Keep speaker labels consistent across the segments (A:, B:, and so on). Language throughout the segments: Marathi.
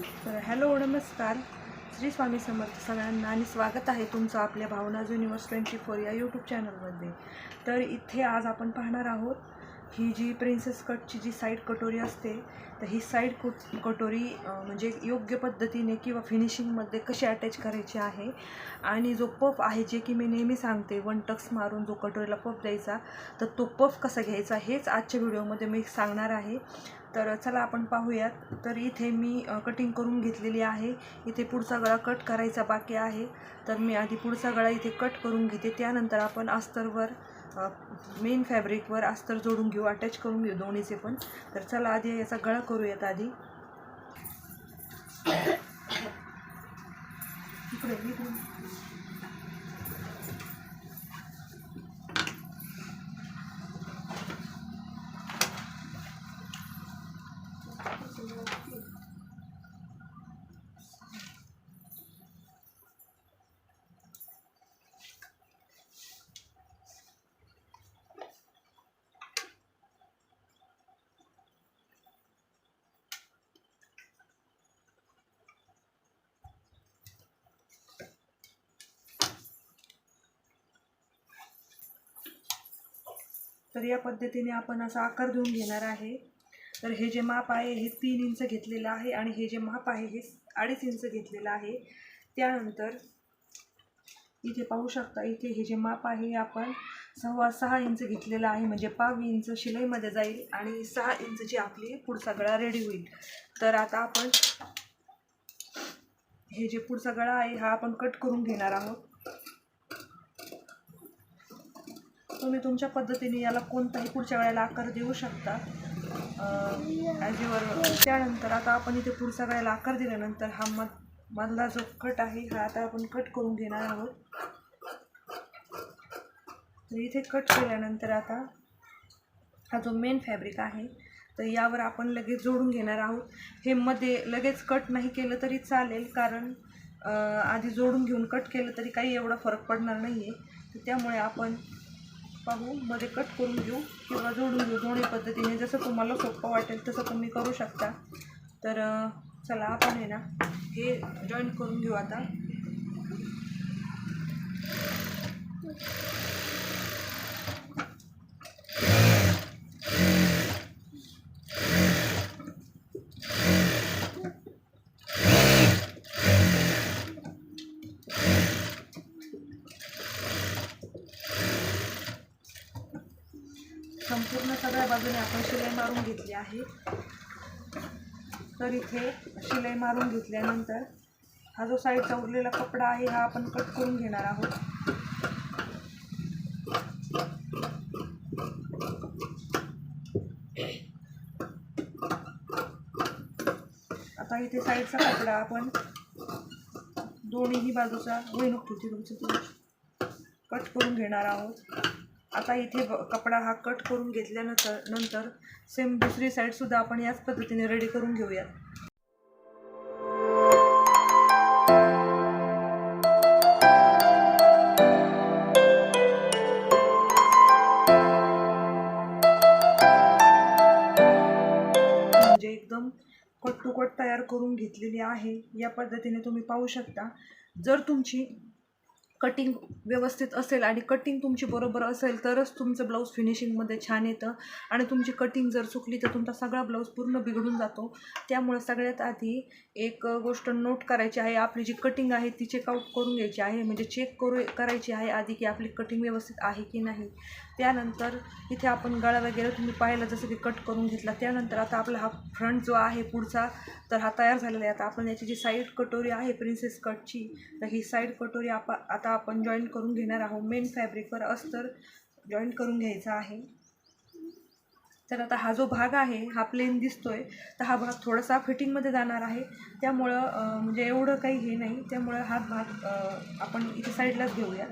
A: तर हॅलो नमस्कार. श्री स्वामी समर्थ सगळ्यांना आणि स्वागत आहे तुमचं आपल्या भावना युनिवर्स ट्वेंटी फोर या यूट्यूब चॅनलमध्ये तर इथे आज आपण पाहणार आहोत ही जी प्रिन्सेस कटची जी साईड कटोरी असते तर ही साईड कुट कटोरी म्हणजे योग्य पद्धतीने किंवा फिनिशिंगमध्ये कशी अटॅच करायची आहे आणि जो पफ आहे जे की मी नेहमी सांगते वन टक्स मारून जो कटोरीला पफ द्यायचा तर तो पफ कसा घ्यायचा हेच आजच्या व्हिडिओमध्ये मी सांगणार आहे. तर चला आपण पाहूयात. तर इथे मी कटिंग करून घेतलेली आहे. इथे पुढचा गळा कट करायचा बाकी आहे. तर मी आधी पुढचा गळा इथे कट करून घेते. त्यानंतर आपण अस्तरवर मेन फॅब्रिकवर अस्तर जोडून घेऊ. अटॅच करून घेऊ दोन्हीचे पण. तर चला आधी याचा गळा करूयात आधी. इकडे. तर या पद्धतीने आपण असा आकार देऊन घेणार आहे. तर हे जे माप आहे हे तीन इंच घेतलेलं आहे आणि हे जे माप आहे हे अडीच इंच घेतलेलं आहे. त्यानंतर इथे पाहू शकता इथे हे जे माप आहे हे आपण सव्वा सहा इंच घेतलेलं आहे. म्हणजे पावी इंच शिलाईमध्ये जाईल आणि सहा इंचची आपली पुढचा गळा रेडी होईल. तर आता आपण हे जे पुढचा गळा आहे हा आपण कट करून घेणार आहोत. तुम्ही तुमच्या पद्धतीने याला कोणताही पुढच्या वेळेला आकार देऊ शकता. ॲज युअर त्यानंतर आता आपण इथे पुढच्या वेळेला आकार दिल्यानंतर हा मध मधला जो कट आहे हा आता आपण कट करून घेणार आहोत. तर इथे कट केल्यानंतर आता हा जो मेन फॅब्रिक आहे तर यावर आपण लगेच जोडून घेणार आहोत. हे मध्ये लगेच कट नाही केलं तरी चालेल कारण आधी जोडून घेऊन कट केलं तरी काही एवढा फरक पडणार नाही आहे तर त्यामुळे आपण पाहू मध्ये कट करून घेऊ किंवा जोडून घेऊ दोन्ही पद्धतीने. जसं तुम्हाला सोपं वाटेल तसं तुम्ही करू शकता. तर चला आपण आहे ना हे जॉईन करून घेऊ आता. पूर्ण सगळ्या बाजूने आपण शिलाई मारून घेतली आहे. तर इथे शिलाई मारून घेतल्यानंतर हा जो साईडचा उरलेला कपडा आहे हा आपण कट करून घेणार आहोत. आता इथे साईडचा कपडा आपण दोन्हीही बाजूचा वैनुक ठेवते तुमचं कट करून घेणार आहोत. आता इथे कपडा हा कट करून घेतल्यानंतर नंतर सेम दुसरी साईडसुद्धा आपण याच पद्धतीने रेडी करून घेऊयात. म्हणजे एकदम कट टू कट तयार करून घेतलेली आहे. या पद्धतीने तुम्ही पाहू शकता. जर तुमची कटिंग व्यवस्थित असेल आणि कटिंग तुमची बरोबर असेल तरच तुमचं ब्लाऊज फिनिशिंगमध्ये छान येतं. आणि तुमची कटिंग जर चुकली तर तुमचा सगळा ब्लाऊज पूर्ण बिघडून जातो. त्यामुळे सगळ्यात आधी एक गोष्ट नोट करायची आहे. आपली जी कटिंग आहे ती चेकआउट करून घ्यायची आहे. म्हणजे चेक करू करायची आहे आधी की आपली कटिंग व्यवस्थित आहे की नाही. त्यानंतर इथे आपण गळा वगैरे तुम्ही पाहिलं जसं की कट करून घेतला. त्यानंतर आता आपला हा फ्रंट जो आहे पुढचा तर हा तयार झालेला आहे. आता आपण याची जी साईड कटोरी आहे प्रिन्सेस कटची तर ही साईड कटोरी आपा आता आपण जॉईन करून घेणार आहोत. मेन फॅब्रिकवर अस्तर जॉईन करून घ्यायचा आहे. तर आता हा जो भाग आहे हा प्लेन दिसतोय. तर हा भाग थोडासा फिटिंगमध्ये जाणार आहे. त्यामुळं म्हणजे एवढं काही हे नाही. त्यामुळं हा भाग आपण इथे साईडलाच घेऊया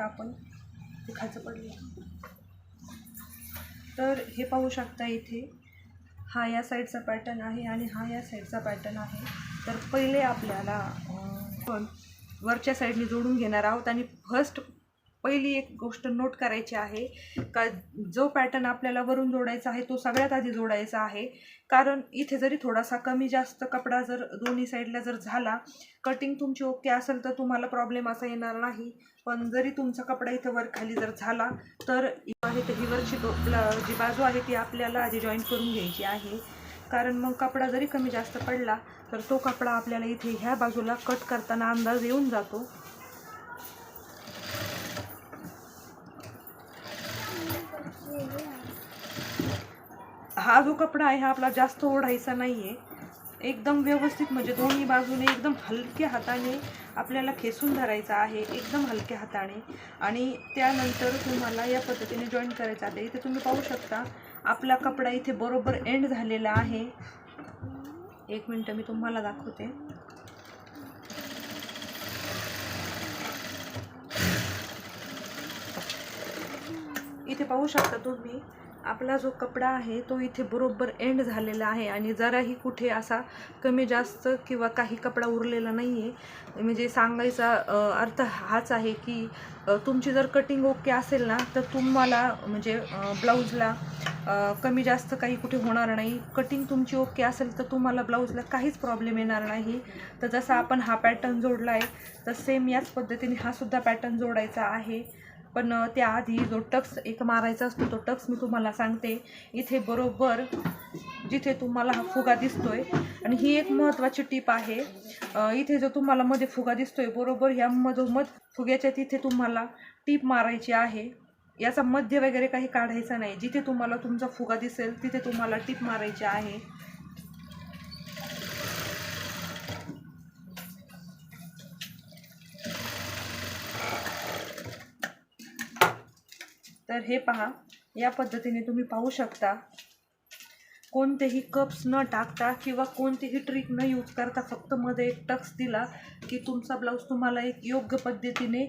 A: आहोत तर आपण ते खायचं पडलं. तर हे पाहू शकता इथे हा या साईडचा पॅटर्न आहे आणि हा या साईडचा पॅटर्न आहे. तर पहिले आपल्याला पण वरच्या साईडने जोडून घेणार आहोत आणि फर्स्ट पहिली एक गोष्ट नोट करायची आहे का जो पॅटर्न आपल्याला वरून जोडायचा आहे तो सगळ्यात आधी जोडायचा आहे. कारण इथे जरी थोडासा कमी जास्त कपडा जर दोन्ही साईडला जर झाला कटिंग तुमची ओके असेल तर तुम्हाला प्रॉब्लेम असा येणार नाही. पण जरी तुमचा कपडा इथं वर खाली जर झाला तर आहे तर ही वरची जी बाजू आहे ती आपल्याला आधी जॉईन करून घ्यायची आहे. कारण मग कपडा जरी कमी जास्त पडला तर तो कपडा आपल्याला इथे ह्या बाजूला कट करताना अंदाज येऊन जातो. हा जो कपडा आहे हा आपला जास्त ओढायचा नाही आहे एकदम व्यवस्थित म्हणजे दोन्ही बाजूने एकदम हलक्या हाताने आपल्याला खेचून धरायचा आहे एकदम हलक्या हाताने. आणि त्यानंतर तुम्हाला या पद्धतीने जॉईन करायचं आहे. इथे तुम्ही पाहू शकता आपला कपडा इथे बरोबर एंड झालेला आहे. एक मिनटं मी तुम्हाला दाखवते. इथे पाहू शकता तुम्ही आपला जो कपडा आहे तो इथे बरोबर एंड झालेला आहे आणि जराही कुठे असा कमी जास्त किंवा काही कपडा उरलेला नाही आहे म्हणजे सांगायचा अर्थ हाच आहे की तुमची जर कटिंग ओके असेल ना तर तुम्हाला म्हणजे ब्लाऊजला कमी जास्त काही कुठे होणार नाही. कटिंग तुमची ओके असेल तर तुम्हाला ब्लाऊजला काहीच प्रॉब्लेम येणार नाही. तर जसा आपण हा पॅटर्न जोडला आहे तर सेम याच पद्धतीने हा सुद्धा पॅटर्न जोडायचा आहे. पण त्याआधी जो टक्स एक मारायचा असतो तो टक्स मी तुम्हाला सांगते. इथे बरोबर जिथे तुम्हाला हा फुगा दिसतोय आणि ही एक महत्त्वाची टीप आहे. इथे जो तुम्हाला मध्ये फुगा दिसतोय बरोबर ह्या मधोमध फुग्याच्या तिथे तुम्हाला टीप मारायची आहे. याचा मध्य वगैरे काही काढायचा नाही. जिथे तुम्हाला तुमचा फुगा दिसेल तिथे तुम्हाला टीप मारायची आहे. तर हे पहा या पद्धतीने तुम्ही पाहू शकता. कोणतेही कप्स न टाकता किंवा कोणतीही ट्रिक न यूज करता फक्त मध्ये एक टक्स दिला की तुमचा ब्लाऊज तुम्हाला एक योग्य पद्धतीने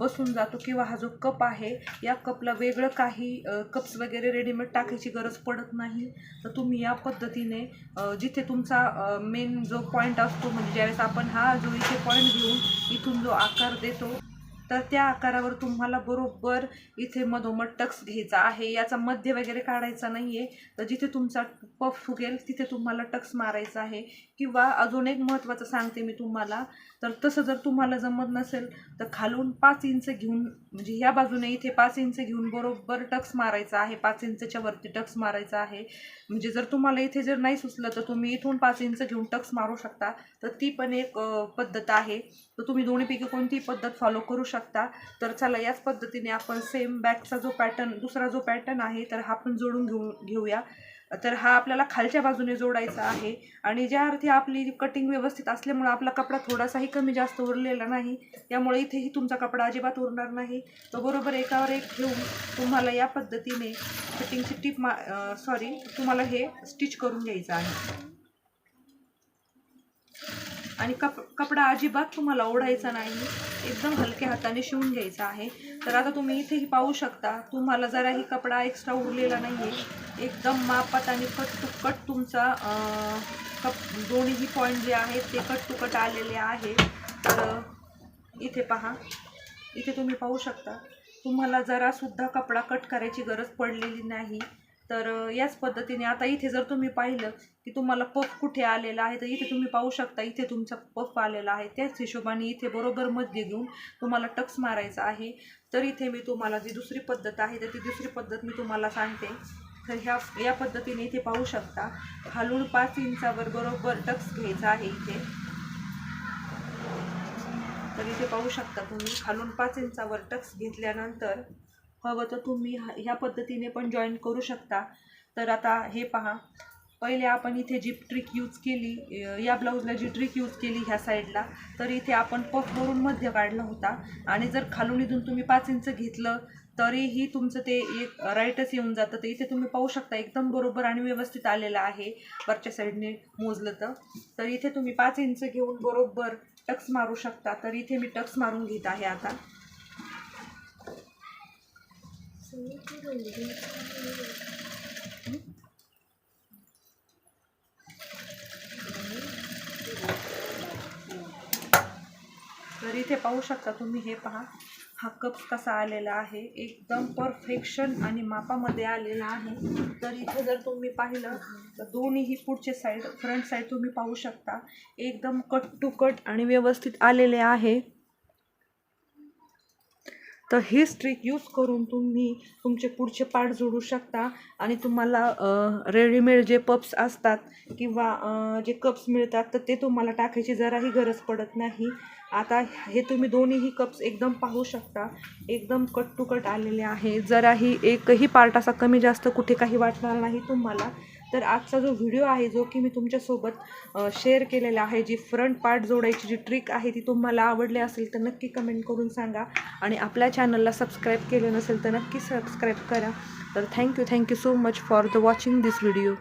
A: बसून जातो किंवा हा जो कप आहे या कपला वेगळं काही कप्स वगैरे रेडीमेड टाकायची गरज पडत नाही. तर तुम्ही या पद्धतीने जिथे तुमचा मेन जो पॉईंट असतो म्हणजे ज्यावेळेस आपण हा जो इथे पॉईंट घेऊन इथून जो आकार देतो तर त्या आकारावर तुम्हाला बरोबर इथे मधोमध टक्स घ्यायचा आहे. याचा मध्य वगैरे काढायचा नाही आहे तर जिथे तुमचा पफ फुगेल तिथे तुम्हाला टक्स मारायचा आहे. किंवा अजून एक महत्त्वाचं सांगते मी तुम्हाला. तर तसं जर तुम्हाला जमत नसेल तर खालून पाच इंच घेऊन म्हणजे ह्या बाजूने इथे पाच इंच घेऊन बरोबर टक्स मारायचा आहे. पाच इंचच्या वरती टक्स मारायचा आहे. म्हणजे जर तुम्हाला इथे जर नाही सुचलं तर तुम्ही इथून पाच इंच घेऊन टक्स मारू शकता. तर ती पण एक पद्धत आहे. तर तुम्ही दोन्हीपैकी कोणतीही पद्धत फॉलो करू शकता. तर चला याच पद्धतीने आपण सेम बॅकचा जो पॅटर्न दुसरा जो पॅटर्न आहे तर हा पण जोडून घेऊ घेऊया. तर हा आपल्याला खालच्या बाजूने जोडायचा आहे. आणि ज्या अर्थी आपली कटिंग व्यवस्थित असल्यामुळे आपला कपडा थोडासाही कमी जास्त उरलेला नाही. त्यामुळे इथेही तुमचा कपडा अजिबात उरणार नाही. तो बरोबर एकावर एक घेऊन तुम्हाला या पद्धतीने कटिंगची टीप मा सॉरी तुम्हाला हे स्टिच करून घ्यायचं आहे. आणि कप कपडा अजिबात तुम्हाला ओढायचा नाही. एकदम हलक्या हाताने शिवून घ्यायचा आहे. तर आता तुम्ही इथेही पाहू शकता तुम्हाला जराही कपडा एक्स्ट्रा उरलेला नाही आहे एकदम मापात आणि कट टू कट तुमचा कप दोन्हीही पॉईंट जे आहेत ते कट टू कट आलेले आहे. तर इथे पहा. इथे तुम्ही पाहू शकता. तुम्हाला जरासुद्धा कपडा कट करायची गरज पडलेली नाही. तर याच पद्धतीने आता इथे जर तुम्ही पाहिलं की तुम्हाला पफ कुठे आलेला आहे तर इथे तुम्ही पाहू शकता इथे तुमचा पफ आलेला आहे. त्याच हिशोबाने इथे बरोबर मध्य घेऊन तुम्हाला टक्स मारायचा आहे. तर इथे मी तुम्हाला जी दुसरी पद्धत आहे तर ती दुसरी पद्धत मी तुम्हाला सांगते. तर ह्या या पद्धतीने इथे पाहू शकता. खालून पाच इंचावर बरोबर टक्स घ्यायचा आहे इथे. तर इथे पाहू शकता तुम्ही खालून पाच इंचावर टक्स घेतल्यानंतर हवं तर तुम्ही हा- ह्या पद्धतीने पण जॉईन करू शकता. तर आता हे पहा. पहिले आपण इथे जी ट्रिक यूज केली या ब्लाऊजला जी ट्रिक यूज केली ह्या साईडला तर इथे आपण पफवरून मध्य काढला होता. आणि जर खालून इथून तुम्ही पाच इंच घेतलं तरीही तुमचं ते एक राईटच येऊन जातं. तर इथे तुम्ही पाहू शकता एकदम बरोबर आणि व्यवस्थित आलेलं आहे. वरच्या साईडने मोजलं तर. तर इथे तुम्ही पाच इंच घेऊन बरोबर टक्स मारू शकता. तर इथे मी टक्स मारून घेत आहे आता. तर इथे पाहू शकता तुम्ही हे पहा. हा कप कसा आलेला आहे. एकदम परफेक्शन आणि मापामध्ये आलेला आहे. तर इथे जर तुम्ही पाहिलं तर दोन्हीही पुढचे साईड फ्रंट साईड तुम्ही पाहू शकता. एकदम कट टू कट आणि व्यवस्थित आलेले आहे. तर ही स्ट्रिक यूज करून तुम्ही तुमचे पुढचे पार्ट जोडू शकता. आणि तुम्हाला रेडीमेड जे पप्स असतात किंवा जे कप्स मिळतात तर ते तुम्हाला टाकायची जराही गरज पडत नाही. आता हे तुम्ही दोन्हीही कप्स एकदम पाहू शकता. एकदम कट टू कट आलेले आहे. जराही एकही पार्ट असा कमी जास्त कुठे काही वाटणार नाही तुम्हाला. तर आजचा जो व्हिडिओ आहे जो की मी तुमच्यासोबत शेअर केलेला आहे जी फ्रंट पार्ट जोडायची जी ट्रिक आहे ती तुम्हाला आवडली असेल तर नक्की कमेंट करून सांगा. आणि आपल्या चॅनलला सबस्क्राईब केलं नसेल तर नक्की सबस्क्राईब करा. तर thank you thank you so much for the watching this video